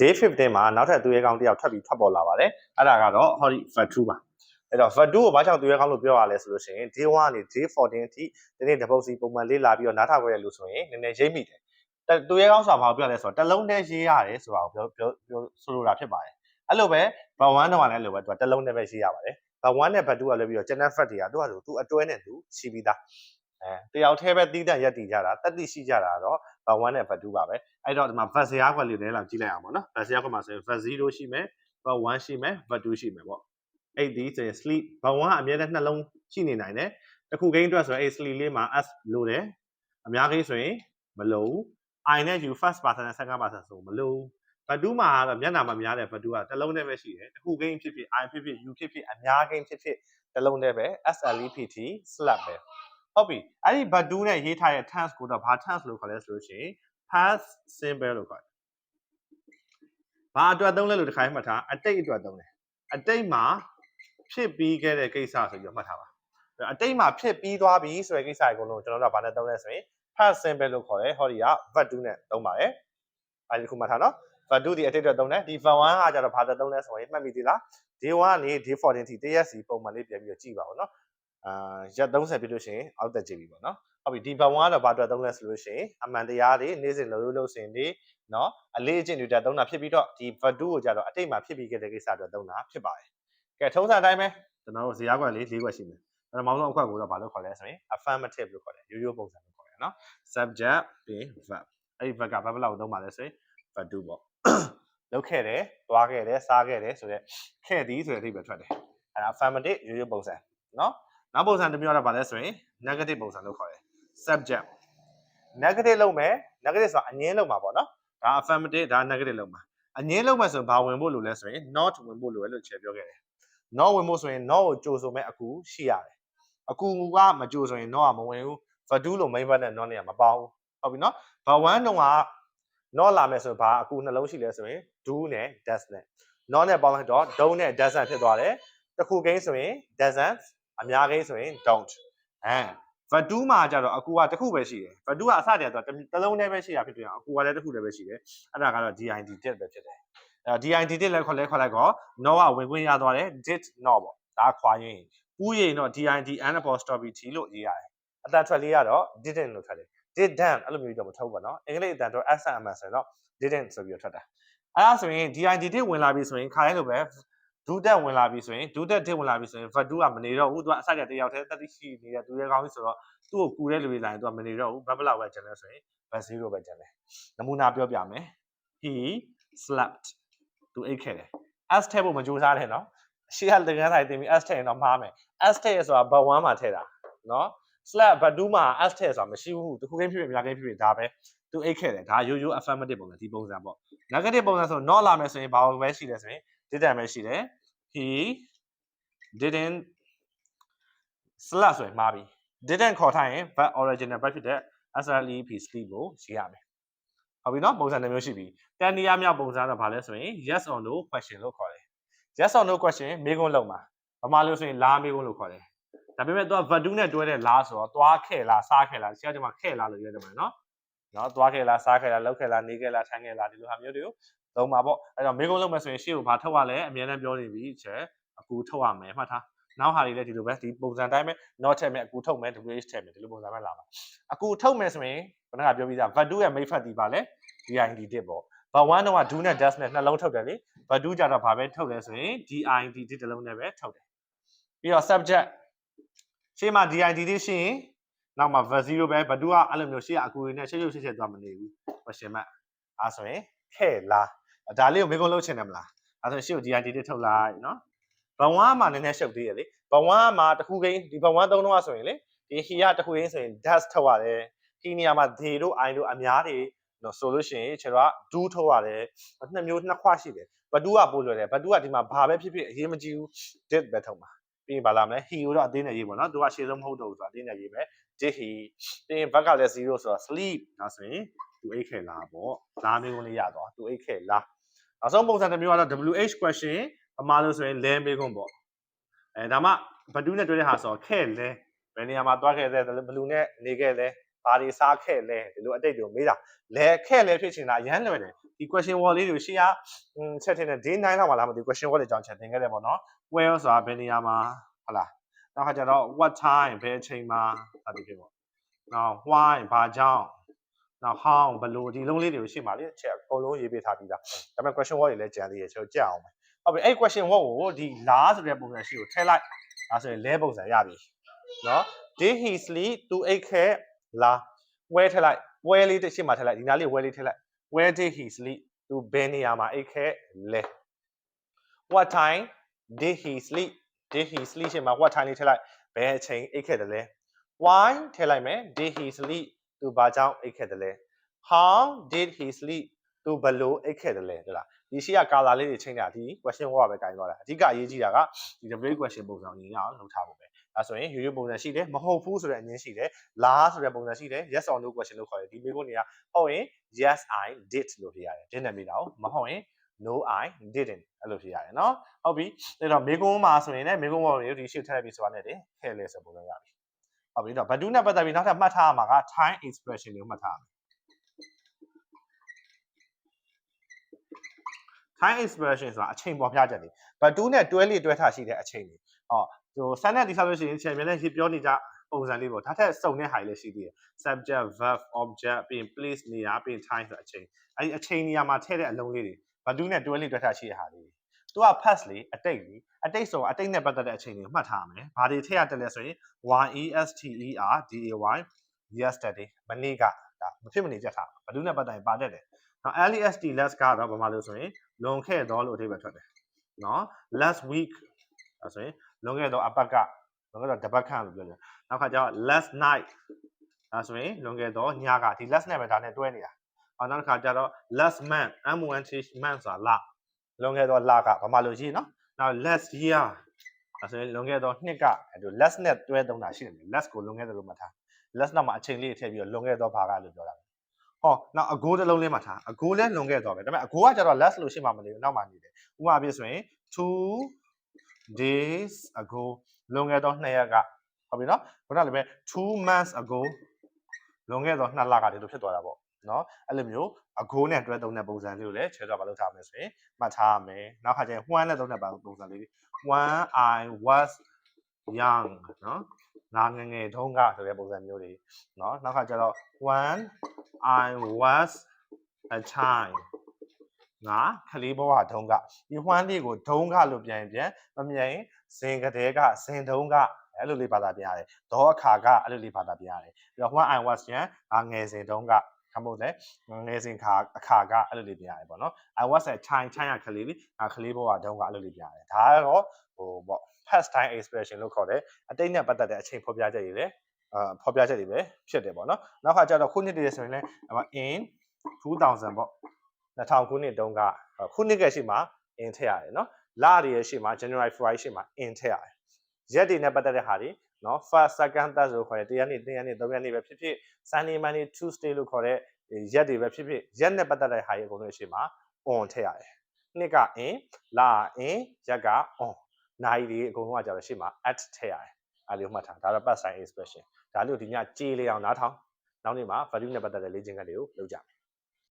day 15မှာနောက်ထပ်သူရဲကောင်းတစ်ယောက်ထပ်ပြီးထွက်ပေါ်လာပါတယ်အဲ့ဒါကတော့ဟောဒီ fat2 ပါအဲ့တော့ fat2 ကိုဘာကြောင့်သူရဲကောင်းလို့ပြောရလဲဆိုလို့ရှိရင် day 1ကနေ day 14အထိဒီနေ့တပုတ်စီပုံမှန်လေးလာပြီးတော့နားထောင်ခဲ့ရလို့ဆိုရင်နည်းနည်းရိပ်မိတယ်တသူရဲကောင်းဆိုတာဘာကိုပြောလဲဆိုတော့တစ်လုံးတည်းရေးရတယ်ဆိုတာကိုပြောပြောပြောဆိုလိုတာဖြစ်ပါတယ်အဲ့လိုပဲဘာ1တော့လည်းအဲ့လိုပဲသူကတစ်လုံးတည်းပဲရေးရပါတယ်ဘာ1နဲ့ဘာ2ကလည်းပြီးတော့ channel fat တွေကသူကဆိုသူအတွဲနဲ့သူရှိပြီးသား အဲတယောက်တည်းပဲတီးတန့်ရက်တည်ကြတာတက်တိရှိကြတာတော့ဘာ1နဲ့ဘာ2ပါပဲအဲ့တော့ဒီမှာ vert ဇာတ်ခွက်လေးလည်းလာကြည့်လိုက်အောင်ပေါ့နော် vert ဇာတ်ခွက်မှာဆိုရင် vert 0ရှိမယ် vert 1ရှိမယ် vert 2ရှိမယ်ပေါ့အဲ့ဒီဆိုရင် sleep vert 1ကအမြဲတမ်းနှလုံးရှိနေနိုင်တယ်တစ်ခုကိန်းအတွက်ဆိုရင်အဲ့ sleep လေးမှာ s လို့တယ်အများကြီးဆိုရင်မလို့ i နဲ့ u first person နဲ့ second person ဆိုမလို့ဘတ်တူးမှာကတော့မျက်နှာမှာများတယ်ဘတ်တူးကတစ်လုံးတည်းပဲရှိတယ်တစ်ခုကိန်းဖြစ်ဖြစ် i ဖြစ်ဖြစ် u ဖြစ်ဖြစ်အများကိန်းဖြစ်ဖြစ်တစ်လုံးတည်းပဲ slept slap ပဲ ဟုတ်ပြီအဲ့ဒီဘတ်တူးနဲ့ရေးထားတဲ့ tense ကိုတော့ဘာ tense လို့ခေါ်လဲဆိုလို့ရှိရင် past simple လို့ခေါ်တယ်။ဘာအတွက်သုံးလဲလို့တစ်ခါမှတ်ထားအတိတ်အတွက်သုံးတယ်။အတိတ်မှာဖြစ်ပြီးခဲ့တဲ့ကိစ္စဆိုပြီးတော့မှတ်ထားပါ။အတိတ်မှာဖြစ်ပြီးသွားပြီဆိုတဲ့ကိစ္စအကုန်လုံးကျွန်တော်တို့ကဘာနဲ့သုံးလဲဆိုရင် past simple လို့ခေါ်တယ်။ဟောဒီက verb 2နဲ့သုံးပါတယ်။အဲဒီခုမှတ်ထားနော်။ verb 2ဒီအတိတ်အတွက်သုံးတယ်။ဒီ verb 1ကကျတော့ဘာအတွက်သုံးလဲဆိုရင်မှတ်မိသေးလား။ day 1ကနေ day 14ထိတရက်စီပုံမှန်လေးပြန်ပြီးတော့ကြည့်ပါဦးနော်။ အာရက်30ပြည့်လို့ရှိရင်အောက်တက်ကြည့်ပြီပေါ့နော်။ဟုတ်ပြီဒီဘတ်1ကတော့ဘာအတွက်သုံးလဲဆိုလို့ရှိရင်အမှန်တရားတွေနေ့စဉ်လုံးလုံးစင်တွေနော်အလေးအကျင့်တွေတက်သုံးတာဖြစ်ပြီးတော့ဒီဘတ်2ကိုကြတော့အတိတ်မှာဖြစ်ပြီးခဲ့တဲ့ကိစ္စအတွက်သုံးတာဖြစ်ပါတယ်။ကဲထုံးစံအတိုင်းပဲကျွန်တော်တို့ဇာတ်ခွက်လေး၄ခွက်ရှိမယ်။အဲ့တော့မောင်ဆုံးအခွက်ကိုတော့ဘာလို့ခေါ်လဲဆိုရင် affirmative လို့ခေါ်တယ်ရိုးရိုးပုံစံလို့ခေါ်တယ်နော် subject ပြီး verb အဲ့ဒီ verb ကဘာဘယ်လောက်သုံးပါလဲဆိုရင် verb 2ပေါ့။လောက်ခဲ့တယ်၊သွားခဲ့တယ်၊စားခဲ့တယ်ဆိုတော့ခဲ့သည်ဆိုတဲ့အဓိပ္ပာယ်ထွက်တယ်။အဲ့ဒါ affirmative ရိုးရိုးပုံစံနော်။ နောက်ပုံစံတစ်မျိုးကတော့ဘာလဲဆိုရင် negative ပုံစံလို့ခေါ်တယ် subject negative လုပ်မယ် negative ဆိုတာအငင်းလုပ်မှာပေါ့နော်ဒါ affirmative ဒါ negative လုပ်မှာအငင်းလုပ်မယ်ဆိုရင်ဘာဝင်ဖို့လိုလဲဆိုရင် not ဝင်ဖို့လိုတယ်လို့ခြေပြောခဲ့တယ် not ဝင်ဖို့ဆိုရင် not ကိုကြိုဆိုမဲ့အကူရှိရတယ်အကူကမကြိုဆိုရင် not ကမဝင်ဘူး verb လို့ main verb နဲ့ not နဲ့ကမပေါင်းဘူးဟုတ်ပြီနော် verb 1တုန်းက not လာမယ်ဆိုရင်ဘာအကူနှလုံးရှိလဲဆိုရင် do နဲ့ does နဲ့ not နဲ့ပေါင်းလိုက်တော့ don't နဲ့ doesn't ဖြစ်သွားတယ်တစ်ခုကိန်းဆိုရင် doesn't အများကိန်းဆိုရင် don't အဲ verb 2မှာကျတော့အကူကတစ်ခုပဲရှိတယ် verb 2ကအစတည်းကတော့တစ်လုံးတည်းပဲရှိတာဖြစ်တယ်အကူကလည်းတစ်ခုတည်းပဲရှိတယ်အဲ့ဒါကတော့ did တစ်ပဲဖြစ်တယ်အဲ did တစ်လည်းခေါ်လဲခေါ်လိုက်တော့ no ကဝင်ခွင့်ရသွားတယ် did not ပေါ့ဒါခွာရင်းပူးရင်တော့ did and apostrophe t လို့ရေးရတယ်အတန်ထွက်လေးကတော့ didn't လို့ထွက်တယ် didn't အဲ့လိုမျိုးတော့မထုတ်ဘူးနော်အင်္ဂလိပ်အတန်တော့ s and m ဆိုရင်တော့ didn't ဆိုပြီးတော့ထွက်တာအဲ့ဒါဆိုရင် did တစ်ဝင်လာပြီဆိုရင်ခါရဲလိုပဲ ဒုတက်ဝင်လာပြီဆိုရင်ဒုတက်တစ်ဝင်လာပြီဆိုရင် verb 2ကမနေတော့ဘူးသူကအစကြတယောက်တည်းတက်သိရှိနေတဲ့သူရဲ့ကောင်းကြီးဆိုတော့သူ့ကိုကူတဲ့လူတွေလာရင်သူကမနေတော့ဘူးဘတ်ဘလောက်ပဲကျန်လဲဆိုရင် verb 0ပဲကျန်တယ်နမူနာပြောပြမယ် he slept သူအိတ်ခဲ့တယ် s ထည့်ဖို့မကြိုးစားနဲ့နော်ရှေ့ကတကန်းဆိုင်တင်ပြီး s ထည့်ရင်တော့မှားမယ် s ထည့်ရဆိုတာ verb 1မှာထည့်တာနော် slap ဘတ်2မှာ s ထည့်ဆိုတာမရှိဘူးတခုချင်းဖြစ်ဖြစ်အများကြီးဖြစ်ဖြစ်ဒါပဲသူအိတ်ခဲ့တယ်ဒါရိုးရိုး affirmative ပုံစံဒီပုံစံပေါ့ negative ပုံစံဆို not လာမယ်ဆိုရင်ဘာပဲရှိလဲဆိုရင် didn't ပဲရှိတယ် he didn't slap ဆိုရင်မှားပြီ didn't ခေါ်ထားရင် verb original verb ဖြစ်တဲ့ sleep sleep ကိုရေးရမယ်ဟုတ်ပြီနော်ပုံစံတစ်မျိုးရှိပြီတန်တရားမြောက်ပုံစံတော့ဘာလဲဆိုရင် yes or no question လို့ခေါ်တယ် yes or no question မေးခွန်းလုံးမှာဘာမှလို့ဆိုရင်လားမေးခွန်းလို့ခေါ်တယ်ဒါပေမဲ့သူက verb 2နဲ့တွဲတဲ့လားဆိုတော့သွားခဲ့လားစားခဲ့လားဆရာကဒီမှာခဲ့လားလို့ရေးတယ်မှာနော်နော်သွားခဲ့လားစားခဲ့လားလောက်ခဲ့လားနေခဲ့လားထိုင်ခဲ့လားဒီလိုဟာမျိုးတွေကို သုံးပါပေါ့အဲ့တော့မေးခွန်းလုံးမယ်ဆိုရင်ရှေ့ကိုဘာထုတ်ရလဲအမြဲတမ်းပြောနေပြီချက်အကူထုတ်ရမယ်မှတ်ထားနောက်ဟာတွေလည်းဒီလိုပဲဒီပုံစံတိုင်းပဲ not ထည့်မယ်အကူထုတ်မယ် wh ထည့်မယ်ဒီလိုပုံစံပဲလာပါအကူထုတ်မယ်ဆိုရင်ဘယ်နှကပြောပြီးသား verb 2ရဲ့ main fat ဒီပါလဲ did တစ်ပေါ့ verb 1တော့က do နဲ့ does နဲ့နှလုံးထုတ်တယ်လေ verb 2ကြတော့ဘာပဲထုတ်လဲဆိုရင် did တစ်တလုံးနဲ့ပဲထုတ်တယ်ပြီးတော့ subject ရှေ့မှာ did တစ်ရှိရင်နောက်မှာ verb 0ပဲ verb 2ကအဲ့လိုမျိုးရှေ့ကအကူတွေနဲ့ရှေ့ရှေ့ရှေ့ရှေ့သွားမနေဘူး question mark အဲဆိုရင် ခဲ့လားဒါလေးကိုမေးခွန်းလုပ်ချင်တယ်မလားအဲဆိုရှေ့ကို did တစ်ထုတ်လိုက်နော်ဘဝမှာနည်းနည်းရှုပ်သေးရလေဘဝမှာတခုကိန်းဒီဘဝသုံးတော့ဆိုရင်လေဒီ he ကတခုကိန်းဆိုရင် does ထုတ်ရတယ် he နေရာမှာ they တို့ i တို့အများတွေနော်ဆိုလို့ရှိရင်ခြေတော့ do ထုတ်ရတယ်နှစ်မျိုးနှစ်ခွရှိတယ်ဘဒူကပို့လွယ်တယ်ဘဒူကဒီမှာဘာပဲဖြစ်ဖြစ်အရေးမကြီးဘူး did ပဲထုတ်မှာပြီးရင်ဘာလာမလဲ he ကိုတော့အသေးနဲ့ရေးပေါ့နော်သူကရှေ့ဆုံးမဟုတ်တော့ဘူးဆိုတာအသေးနဲ့ရေးမယ် did he ပြီးရင်ဘက်ကလည်း0ဆိုတော့ sleep ဒါဆိုရင် သူအိတ်ခဲ့လားပေါ့လားမျိုးလေးရသွားသူအိတ်ခဲ့လားနောက်ဆုံးပုံစံတစ်မျိုးကတော့ WH question အမှားလို့ဆိုရင်လဲမေးခွန်းပေါ့အဲဒါမှဘဒူးနဲ့တွေ့တဲ့ဟာဆိုတော့ခဲ့လဲဘယ်နေရာမှာသွားခဲ့လဲဘလူးနဲ့နေခဲ့လဲဘာဘာတွေစားခဲ့လဲဒီလိုအတိတ်တွေကိုမေးတာလဲခဲ့လဲဖြစ်ချင်တာအရန်လွယ်တယ်ဒီ question word လေးတွေရှေ့ကอืมချက်ထင်းတဲ့ day 9လောက်မှာလားမသိဘူး question word တွေကြောင်းချက်တင်ခဲ့တယ်ပေါ့နော် where ဆိုတာဘယ်နေရာမှာဟုတ်လားနောက်ခါကျတော့ what time ဘယ်အချိန်မှာဒါဒီဖြစ်ပေါ့နောက် why ဘာကြောင့် နောက် how ဘယ်လိုဒီလုံးလေးတွေကိုရှေ့မှာလေချက်အကုန်လုံးရေးပေးထားပြီးသားဒါပေမဲ့ question word တွေလည်းကြံသေးတယ်ကျွန်တော်ကြက်အောင်မယ်ဟုတ်ပြီအဲ့ question word ကိုဒီလားဆိုတဲ့ပုံစံရှိကိုထည့်လိုက်ဒါဆိုရင်လဲပုံစံရပြီနော် did he sleep သူအိတ်ခဲ့လား where ထည့်လိုက် where လေးတစ်ရှေ့မှာထည့်လိုက်ဒီနားလေး where လေးထည့်လိုက် where did he sleep သူဘယ်နေရာမှာအိတ်ခဲ့လဲ what time did he sleep did he sleep ရှေ့မှာ what time လေးထည့်လိုက်ဘယ်အချိန်အိတ်ခဲ့တယ်လဲ why ထည့်လိုက်မယ် did he sleep သူဘာကြောင့်အိတ်ခဲ့တယ်လဲ how did he sleep သူဘလို့အိတ်ခဲ့တယ်လဲဟုတ်လားဒီရှိကကာလာလေးတွေချိန်တာဒီ question ဟောပဲကင်သွားတာအဓိကအရေးကြီးတာကဒီ double question ပုံစံကြီးရအောင်လုပ်ထားဖို့ပဲဒါဆိုရင်ရိုးရိုးပုံစံရှိတယ်မဟုတ်ဘူးဆိုတဲ့အမြင်ရှိတယ်လားဆိုတဲ့ပုံစံရှိတယ် yes or no question လို့ခေါ်တယ်ဒီမေးခွန်းတွေကဟုတ်ရင် yes i did လို့ဖြေရတယ် did နဲ့မေးတာကိုမဟုတ်ရင် no i didn't အဲ့လိုဖြေရတယ်နော်ဟုတ်ပြီအဲ့တော့မေးခွန်းမှာဆိုရင်လည်းမေးခွန်းပေါ်မျိုးဒီရှိထည့်ပြီးဆိုတာနဲ့တည်းခဲ့လဲဆိုပုံစံရပြီ ဟုတ်ပြီတော့ဘဒူးနဲ့ပတ်သက်ပြီးနောက်ထပ်မှတ်ထားရမှာက time expression တွေကိုမှတ်ထားရမယ် time expression ဆိုတာအချိန်ပေါ်ပြချက်တွေဘတ်တူးနဲ့တွဲလိတွဲထားရှိတဲ့အချိန်တွေဟောဟိုဆန်းနဲ့ဒီစားလို့ရှိရင်ချိန်မြဲနဲ့ရေပြောနေကြပုံစံလေးပေါ့ဒါထက်စုံတဲ့ဟာတွေလည်းရှိသေးတယ် subject verb object ပြီးရင် place နေရာပြီးရင် time ဆိုအချိန်အဲဒီအချိန်နေရာမှာထည့်တဲ့အလုံးလေးတွေဘတ်တူးနဲ့တွဲလိတွဲထားရှိတဲ့ဟာလေး သူက past လေအတိတ်လေအတိတ်ဆိုအတိတ်နဲ့ပတ်သက်တဲ့အချိန်တွေကိုမှတ်ထားရမယ်။ဘာတွေထည့်ရတယ်လဲဆိုရင် y e s t e r d a y yesterday မနေ့ကဒါမဖြစ်မနေကြက်ထားဘယ်သူနဲ့ပတ်သက်ရင်ပါတတ်တယ်။နော် lest last ကတော့ဘာမှလို့ဆိုရင်လွန်ခဲ့တော့လို့အဓိပ္ပာယ်ထွက်တယ်။နော် last week အဲဆိုရင်လွန်ခဲ့တော့အပတ်ကလွန်ခဲ့တော့တပတ်ခန့်လို့ပြောတယ်။နောက်ခါကျတော့ last night အဲဆိုရင်လွန်ခဲ့တော့ညကဒီ last နဲ့ပဲဒါနဲ့တွဲနေတာ။နောက်တစ်ခါကျတော့ last month m o n t month ဆိုတာလ လွန်ခဲ့တော့လကဘာမှလို့ရှိနော်။နောက် last year အဲဆိုရင်လွန်ခဲ့တော့နှစ်ကအဲလို last နဲ့တွဲသုံးတာရှိတယ်။ last ကိုလွန်ခဲ့တယ်လို့မှတ်ထား။ last နောက်မှာအချိန်လေးထည့်ပြီးတော့လွန်ခဲ့တော့ဘာကလို့ပြောတာ။ဟောနောက်အကိုးတစ်လုံးလေးမှာထားအကိုးလည်းလွန်ခဲ့တော့ပဲဒါပေမဲ့အကိုးကကျတော့ last လို့ရှိမှမနေဘူးနောက်မှနေတယ်ဥပမာပြဆိုရင်2 days ago လွန်ခဲ့တော့2ရက်ကဟုတ်ပြီနော်ခုနလည်းပဲ2 months ago လွန်ခဲ့တော့2လကဒီလိုဖြစ်သွားတာပေါ့ နော်အဲ့လိုမျိုးအကိုးနဲ့တွဲသုံးတဲ့ပုံစံလေးကိုလည်းခြေတော့မလုပ်ထားမယ်ဆိုရင်မှတ်ထားရမယ်နောက်ခါကျရင် one နဲ့သုံးတဲ့ပုံစံလေး one i was young နော်ငါငယ်ငယ်တုန်းကဆိုတဲ့ပုံစံမျိုးတွေเนาะနောက်ခါကျတော့ when i was a child ငါခလေးဘဝတုန်းကဒီ when လေးကိုဒုံးကလို့ပြန်ရင်ပြန်မမြန်ဇင်ကတဲ့ကဇင်တုံးကအဲ့လိုလေးဘာသာပြန်ရတယ်ဒေါ်အခါကအဲ့လိုလေးဘာသာပြန်ရတယ်ပြီးတော့ when i was young ငါငယ်စဉ်တုန်းက ခမို့လဲငယ်စဉ်ခါအခါကအဲ့လိုလေးပြန်ရတယ်ပေါ့နော် i was a child child ကခလေးလေးငါခလေးဘဝတုန်းကအဲ့လိုလေးပြန်ရတယ်ဒါကတော့ဟိုပေါ့ past time expression လို့ခေါ်တယ်အတိတ်နဲ့ပတ်သက်တဲ့အချိန်ဖော်ပြချက်တွေလည်းအာဖော်ပြချက်တွေပဲဖြစ်တယ်ပေါ့နော်နောက်ခါကျတော့ခုနှစ်တည်းဆိုရင်လည်း in 2000ပေါ့2000ခုနှစ်တုန်းကခုနှစ်ကရှိမှ in ထည့်ရတယ်နော်လတွေရဲ့ရှိမှ January February ရှိမှ in ထည့်ရတယ်ရက်တွေနဲ့ပတ်သက်တဲ့ဟာတွေ နော် first second third ဆိုခေါ်တဲ့1ရက်နေ့2ရက်နေ့3ရက်နေ့ပဲဖြစ်ဖြစ် Sunday Monday Tuesday လို့ခေါ်တဲ့ရက်တွေပဲဖြစ်ဖြစ်ရက်နဲ့ပတ်သက်တဲ့ဟာတွေအကုန်လုံးရှိမှ on ထည့်ရတယ်နှစ်က in လ in ရက်က on နိုင်တွေအကုန်လုံးကကြာတော့ရှေ့မှာ at ထည့်ရတယ်အဲ့လိုမှတ်ထားဒါတော့ past time expression ဒါလို့ဒီညကြေးလေးအောင်နားထောင်နောက်နေ့မှာ value နဲ့ပတ်သက်တဲ့လေ့ကျင့်ခန်းတွေကိုလုပ်ကြမယ်